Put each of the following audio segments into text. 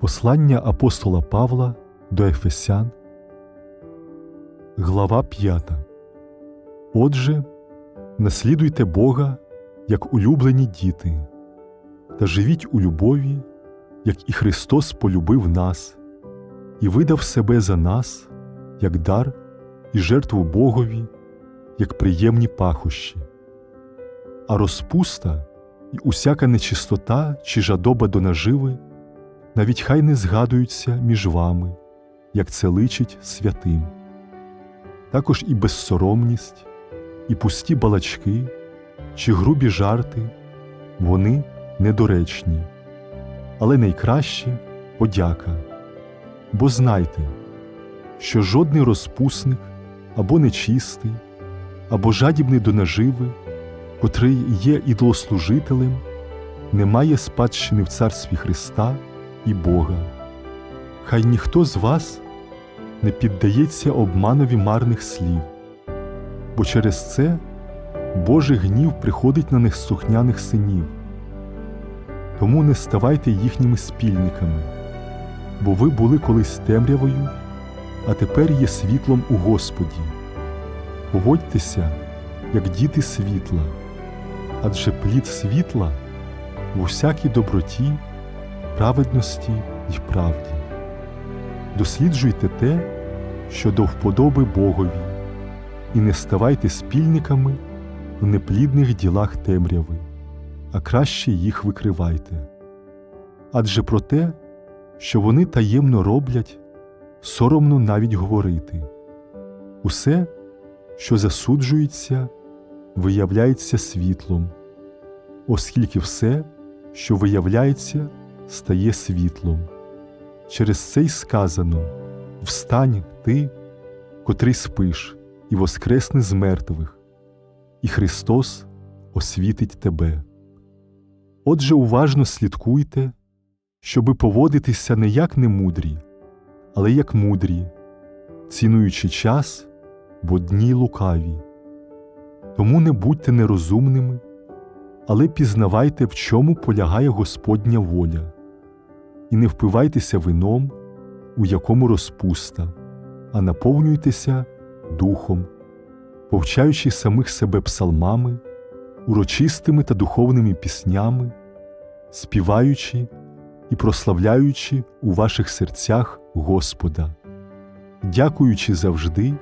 Послання апостола Павла до Ефесян, глава 5. Отже, наслідуйте Бога як улюблені діти, та живіть у любові, як і Христос полюбив нас і видав себе за нас, як дар і жертву Богові, як приємні пахощі. А розпуста і усяка нечистота чи жадоба до наживи навіть хай не згадуються між вами, як це личить святим. Також і безсоромність, і пусті балачки, чи грубі жарти вони недоречні, але найкраще подяка. Бо знайте, що жодний розпусник або нечистий, або жадібний до наживи, котрий є ідолослужителем, не має спадщини в царстві Христа і Бога. Хай ніхто з вас не піддається обманові марних слів, бо через це Божий гнів приходить на неслухняних синів. Тому не ставайте їхніми спільниками, бо ви були колись темрявою, а тепер є світлом у Господі. Поводьтеся, як діти світла, адже плід світла в усякій доброті праведності й правді. Досліджуйте те, що до вподоби Богові, і не ставайте спільниками в неплідних ділах темряви, а краще їх викривайте. Адже про те, що вони таємно роблять, соромно навіть говорити. Усе, що засуджується, виявляється світлом, оскільки все, що виявляється, стає світлом. Через це й сказано Встань ти, котрий спиш, і воскресне з мертвих, і Христос освітить тебе. Отже, уважно слідкуйте, щоби поводитися не як немудрі, але як мудрі, цінуючи час, бо дні лукаві. Тому не будьте нерозумними, але пізнавайте, в чому полягає Господня воля і не впивайтеся вином, у якому розпуста, а наповнюйтеся духом, повчаючи самих себе псалмами, урочистими та духовними піснями, співаючи і прославляючи у ваших серцях Господа, дякуючи завжди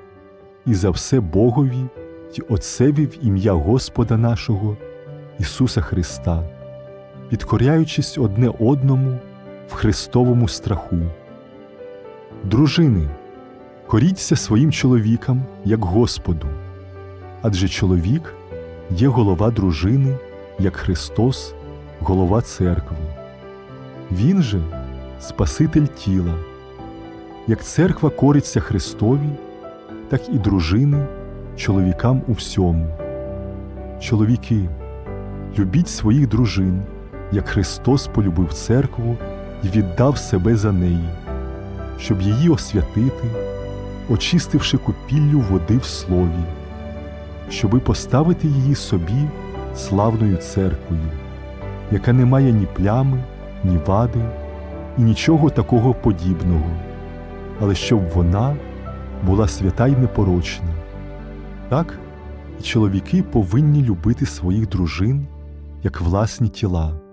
і за все Богові й Отцеві в ім'я Господа нашого Ісуса Христа, підкоряючись одне одному в Христовому страху. Дружини, коріться своїм чоловікам як Господу, адже чоловік є голова дружини, як Христос, голова церкви. Він же Спаситель тіла. Як церква кориться Христові, так і дружини чоловікам у всьому. Чоловіки, любіть своїх дружин, як Христос полюбив церкву і віддав себе за неї, щоб її освятити, очистивши купіллю води в слові, щоби поставити її собі славною церквою, яка не має ні плями, ні вади, і нічого такого подібного, але щоб вона була свята й непорочна. Так і чоловіки повинні любити своїх дружин як власні тіла.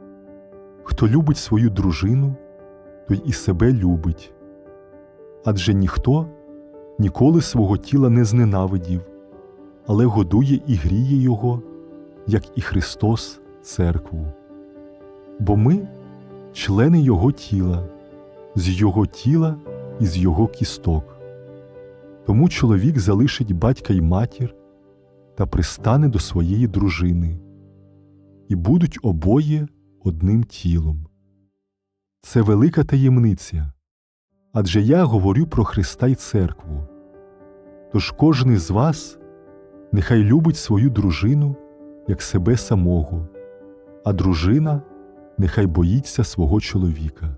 Хто любить свою дружину, той і себе любить. Адже ніхто ніколи свого тіла не зненавидів, але годує і гріє Його, як і Христос церкву. Бо ми члени Його тіла, з Його тіла і з Його кісток. Тому чоловік залишить батька й матір та пристане до своєї дружини, і будуть обоє одним тілом. Це велика таємниця, адже я говорю про Христа й церкву. Тож кожен з вас нехай любить свою дружину як себе самого, а дружина нехай боїться свого чоловіка.